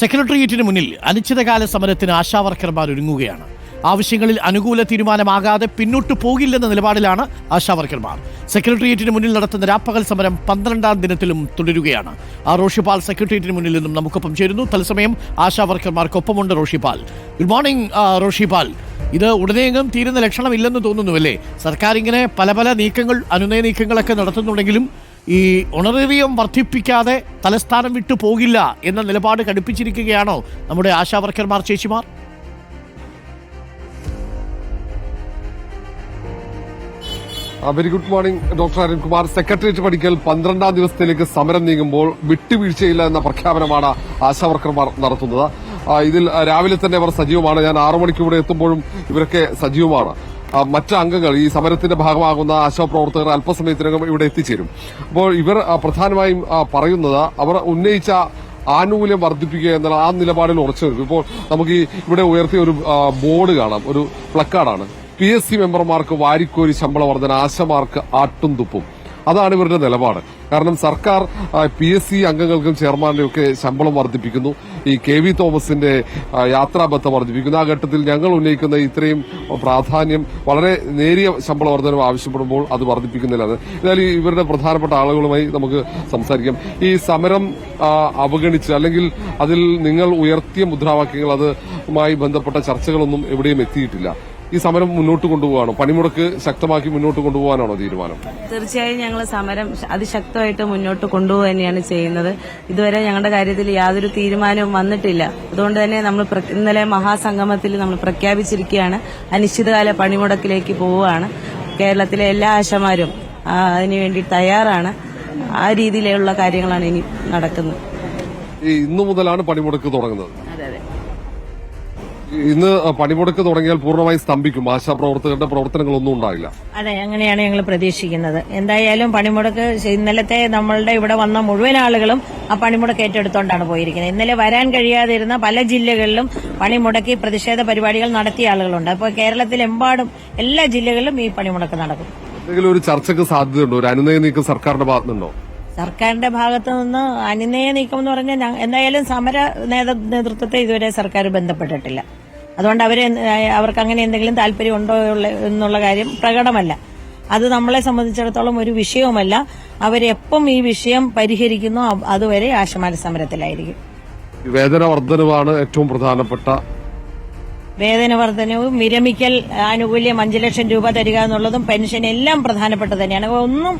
സെക്രട്ടേറിയറ്റിന് മുന്നിൽ അനിശ്ചിതകാല സമരത്തിന് ആശാവർക്കർമാർ ഒരുങ്ങുകയാണ്. ആവശ്യങ്ങളിൽ അനുകൂല തീരുമാനമാകാതെ പിന്നോട്ട് പോകില്ലെന്ന നിലപാടിലാണ് ആശാവർക്കർമാർ. സെക്രട്ടേറിയറ്റിന് മുന്നിൽ നടത്തുന്ന രാപ്പകൽ സമരം പന്ത്രണ്ടാം ദിനത്തിലും തുടരുകയാണ്. ആ റോഷിപാൽ സെക്രട്ടേറിയറ്റിന് മുന്നിൽ നിന്നും നമുക്കൊപ്പം ചേരുന്നു. തത്സമയം ആശാവർക്കർമാർക്കൊപ്പമുണ്ട് റോഷിപാൽ. Good morning Roshipal. ഇത് ഉടനെയെങ്കിലും തീരുന്ന ലക്ഷണമില്ലെന്ന് തോന്നുന്നു അല്ലേ സർക്കാർ ഇങ്ങനെ പല പല നീക്കങ്ങൾ അനുനയ നീക്കങ്ങളൊക്കെ നടത്തുന്നുണ്ടെങ്കിലും ഈ ഒണറേറിയം വർദ്ധിപ്പിക്കാതെ തലസ്ഥാനം വിട്ടു പോകില്ല എന്ന നിലപാട് കടുപ്പിച്ചിരിക്കുകയാണോ നമ്മുടെ ആശാവർക്കർമാർ ചേച്ചിമാർ? Very good morning doctor Arunkumar. Secretariat പഠിക്കൽ പന്ത്രണ്ടാം ദിവസത്തിലേക്ക് സമരം നീങ്ങുമ്പോൾ വിട്ടുവീഴ്ചയില്ല എന്ന പ്രഖ്യാപനമാണ് ആശാവർക്കർമാർ നടത്തുന്നത്. ഇതിൽ രാവിലെ തന്നെ അവർ സജീവമാണ്. ഞാൻ ആറു മണിക്ക് ഇവിടെ എത്തുമ്പോഴും ഇവരൊക്കെ സജീവമാണ്. മറ്റ് അംഗങ്ങൾ ഈ സമരത്തിന്റെ ഭാഗമാകുന്ന ആശാപ്രവർത്തകർ അല്പസമയത്തിനകം ഇവിടെ എത്തിച്ചേരും. അപ്പോൾ ഇവർ പ്രധാനമായും പറയുന്നത് അവർ ഉന്നയിച്ച ആനുകൂല്യം വർദ്ധിപ്പിക്കുക എന്നുള്ള ആ നിലപാടിൽ ഉറച്ചു നിൽക്കും. ഇപ്പോൾ നമുക്ക് ഇവിടെ ഉയർത്തിയ ഒരു ബോർഡ് കാണാം. ഒരു പ്ലക്കാർഡാണ്. പി എസ് സി മെമ്പർമാർക്ക് വാരിക്കോരി ശമ്പള വർധന ആശമാർക്ക് ആട്ടും തുപ്പും. അതാണ് ഇവരുടെ നിലപാട്. കാരണം സർക്കാർ പി എസ് സി അംഗങ്ങൾക്കും ഒക്കെ ശമ്പളം വർദ്ധിപ്പിക്കുന്നു. ഈ കെ വി തോമസിന്റെ യാത്രാബദ്ധം വർദ്ധിപ്പിക്കുന്നു. ആ ഘട്ടത്തിൽ ഞങ്ങൾ ഉന്നയിക്കുന്ന ഇത്രയും പ്രാധാന്യം വളരെ നേരിയ ശമ്പള വർധനം ആവശ്യപ്പെടുമ്പോൾ അത് വർദ്ധിപ്പിക്കുന്നില്ല എന്നാൽ ഇവരുടെ പ്രധാനപ്പെട്ട ആളുകളുമായി നമുക്ക് സംസാരിക്കാം. ഈ സമരം അവഗണിച്ച് അല്ലെങ്കിൽ അതിൽ നിങ്ങൾ ഉയർത്തിയ മുദ്രാവാക്യങ്ങൾ അതുമായി ബന്ധപ്പെട്ട ചർച്ചകളൊന്നും എവിടെയും എത്തിയിട്ടില്ല. ഈ സമരം മുന്നോട്ട് കൊണ്ടുപോകാണോ പണിമുടക്ക് ശക്തമാക്കി മുന്നോട്ട് കൊണ്ടുപോകാനാണോ തീരുമാനം? തീർച്ചയായും ഞങ്ങൾ സമരം അതിശക്തമായിട്ട് മുന്നോട്ട് കൊണ്ടുപോകുക തന്നെയാണ് ചെയ്യുന്നത്. ഇതുവരെ ഞങ്ങളുടെ കാര്യത്തിൽ യാതൊരു തീരുമാനവും വന്നിട്ടില്ല. അതുകൊണ്ട് തന്നെ നമ്മൾ ഇന്നലെ മഹാസംഗമത്തിൽ നമ്മൾ പ്രഖ്യാപിച്ചിരിക്കുകയാണ്. അനിശ്ചിതകാല പണിമുടക്കിലേക്ക് പോവുകയാണ്. കേരളത്തിലെ എല്ലാ ആശമാരും അതിനുവേണ്ടി തയ്യാറാണ്. ആ രീതിയിലുള്ള കാര്യങ്ങളാണ് ഇനി നടക്കുന്നത്. ഇന്നു മുതലാണ് പണിമുടക്ക് തുടങ്ങുന്നത്. ഇന്ന് പണിമുടക്ക് തുടങ്ങിയാൽ പൂർണമായി സ്തംഭിക്കും. ആശാപ്രവർത്തകരുടെ പ്രവർത്തനങ്ങളൊന്നും ഉണ്ടാകില്ല അതെ അങ്ങനെയാണ് ഞങ്ങൾ പ്രതീക്ഷിക്കുന്നത്. എന്തായാലും പണിമുടക്ക് ഇന്നലത്തെ നമ്മളുടെ ഇവിടെ വന്ന മുഴുവൻ ആളുകളും ആ പണിമുടക്ക് ഏറ്റെടുത്തോണ്ടാണ് പോയിരിക്കുന്നത്. ഇന്നലെ വരാൻ കഴിയാതിരുന്ന പല ജില്ലകളിലും പണിമുടക്കി പ്രതിഷേധ പരിപാടികൾ നടത്തിയ ആളുകളുണ്ട്. അപ്പോൾ കേരളത്തിലെമ്പാടും എല്ലാ ജില്ലകളിലും ഈ പണിമുടക്ക് നടക്കും. എന്തെങ്കിലും ഒരു ചർച്ചയ്ക്ക് സാധ്യതയുണ്ടോ? ഒരു അനുനയ നീക്കം സർക്കാരിന്റെ ഭാഗത്തുനിന്നുണ്ടോ? സർക്കാരിന്റെ ഭാഗത്തു നിന്ന് അനുനയ നീക്കം എന്ന് പറഞ്ഞാൽ എന്തായാലും സമര നേതൃ- നേതൃത്വത്തെ ഇതുവരെ സർക്കാർ ബന്ധപ്പെട്ടിട്ടില്ല. അതുകൊണ്ട് അവരെ അവർക്ക് അങ്ങനെ എന്തെങ്കിലും താല്പര്യം ഉണ്ടോ എന്നുള്ള കാര്യം പ്രകടമല്ല. അത് നമ്മളെ സംബന്ധിച്ചിടത്തോളം ഒരു വിഷയവുമല്ല അവരെപ്പം ഈ വിഷയം പരിഹരിക്കുന്നു അതുവരെ ആശമാല സമരത്തിലായിരിക്കും. വേതന വർധനവാണ് ഏറ്റവും പ്രധാനപ്പെട്ട. വേതന വർധനവും വിരമിക്കൽ ആനുകൂല്യം അഞ്ചു ലക്ഷം രൂപ തരിക എന്നുള്ളതും പെൻഷൻ എല്ലാം പ്രധാനപ്പെട്ട തന്നെയാണ്. ഒന്നും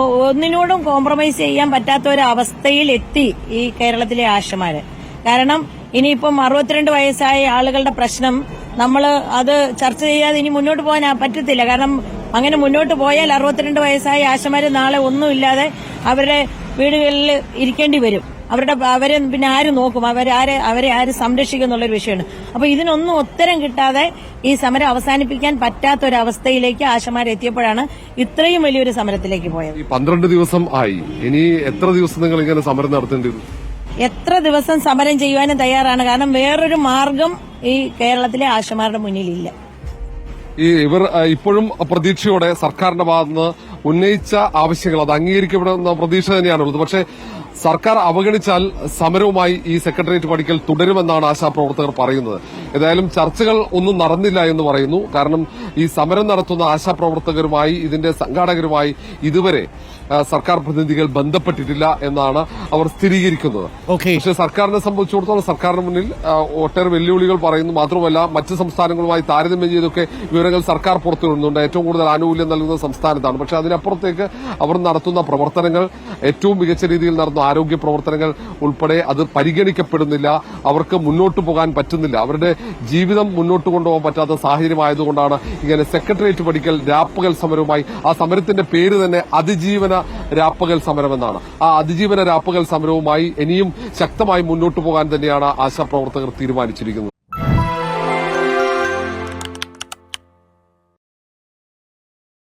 ഒന്നിനോടും കോംപ്രമൈസ് ചെയ്യാൻ പറ്റാത്ത ഒരു അവസ്ഥയിൽ എത്തി ഈ കേരളത്തിലെ ആശമാര്. കാരണം ഇനിയിപ്പം അറുപത്തിരണ്ട് വയസ്സായ ആളുകളുടെ പ്രശ്നം നമ്മൾ അത് ചർച്ച ചെയ്യാതെ ഇനി മുന്നോട്ട് പോകാൻ പറ്റത്തില്ല. കാരണം അങ്ങനെ മുന്നോട്ട് പോയാൽ അറുപത്തിരണ്ട് വയസ്സായ ആശമാർ നാളെ ഒന്നുമില്ലാതെ അവരുടെ വീടുകളിൽ ഇരിക്കേണ്ടി വരും. അവരുടെ അവരെ പിന്നെ ആര് നോക്കും? അവരാരെ അവരെ ആര് സംരക്ഷിക്കും എന്നുള്ളൊരു വിഷയമാണ്. അപ്പൊ ഇതിനൊന്നും ഉത്തരം കിട്ടാതെ ഈ സമരം അവസാനിപ്പിക്കാൻ പറ്റാത്ത ഒരു അവസ്ഥയിലേക്ക് ആശമാർ എത്തിയപ്പോഴാണ് ഇത്രയും വലിയൊരു സമരത്തിലേക്ക് പോയത്. പന്ത്രണ്ട് ദിവസം ആയി. ഇനി എത്ര ദിവസം നിങ്ങൾ ഇങ്ങനെ സമരം നടത്തേണ്ടി എത്ര ദിവസം സമരം ചെയ്യുവാനും തയ്യാറാണ്. കാരണം വേറൊരു മാർഗം ഈ കേരളത്തിലെ ആശമാരുടെ മുന്നിലില്ല. ഈ ഇവർ ഇപ്പോഴും പ്രതീക്ഷയോടെ സർക്കാരിന്റെ ഭാഗത്തുനിന്ന് ഉന്നയിച്ച ആവശ്യങ്ങൾ അത് അംഗീകരിക്കപ്പെടുന്ന പ്രതീക്ഷ തന്നെയാണുള്ളത്. പക്ഷേ സർക്കാർ അവഗണിച്ചാൽ സമരവുമായി ഈ സെക്രട്ടേറിയറ്റ് പഠിക്കൽ തുടരുമെന്നാണ് ആശാപ്രവർത്തകർ പറയുന്നത്. ഏതായാലും ചർച്ചകൾ ഒന്നും നടന്നില്ല എന്ന് പറയുന്നു. കാരണം ഈ സമരം നടത്തുന്ന ആശാപ്രവർത്തകരുമായി ഇതിന്റെ സംഘാടകരുമായി ഇതുവരെ സർക്കാർ പ്രതിനിധികൾ ബന്ധപ്പെട്ടിട്ടില്ല എന്നാണ് അവർ സ്ഥിരീകരിക്കുന്നത്. പക്ഷെ സർക്കാരിനെ സംബന്ധിച്ചിടത്തോളം സർക്കാരിന് മുന്നിൽ ഒട്ടേറെ വെല്ലുവിളികൾ പറയുന്നു. മാത്രമല്ല മറ്റ് സംസ്ഥാനങ്ങളുമായി താരതമ്യം ചെയ്തൊക്കെ വിവരങ്ങൾ സർക്കാർ പുറത്തുവിടുന്നുണ്ട്. ഏറ്റവും കൂടുതൽ ആനുകൂല്യം നൽകുന്ന സംസ്ഥാനത്താണ്. പക്ഷെ അതിനപ്പുറത്തേക്ക് അവർ നടത്തുന്ന പ്രവർത്തനങ്ങൾ ഏറ്റവും മികച്ച രീതിയിൽ നടന്ന. ആരോഗ്യ പ്രവർത്തനങ്ങൾ ഉൾപ്പെടെ അത് പരിഗണിക്കപ്പെടുന്നില്ല. അവർക്ക് മുന്നോട്ട് പോകാൻ പറ്റുന്നില്ല. അവരുടെ ജീവിതം മുന്നോട്ട് കൊണ്ടുപോകാൻ പറ്റാത്ത സാഹചര്യമായതുകൊണ്ടാണ് ഇങ്ങനെ സെക്രട്ടേറിയറ്റ് പഠിക്കൽ രാപ്പകൽ സമരവുമായി ആ സമരത്തിന്റെ പേര് തന്നെ അതിജീവന രാപ്പകൽ സമരമെന്നാണ്. ആ അതിജീവന രാപ്പകൽ സമരവുമായി ഇനിയും ശക്തമായി മുന്നോട്ട് പോകാൻ തന്നെയാണ് ആശാപ്രവർത്തകർ തീരുമാനിച്ചിരിക്കുന്നത്.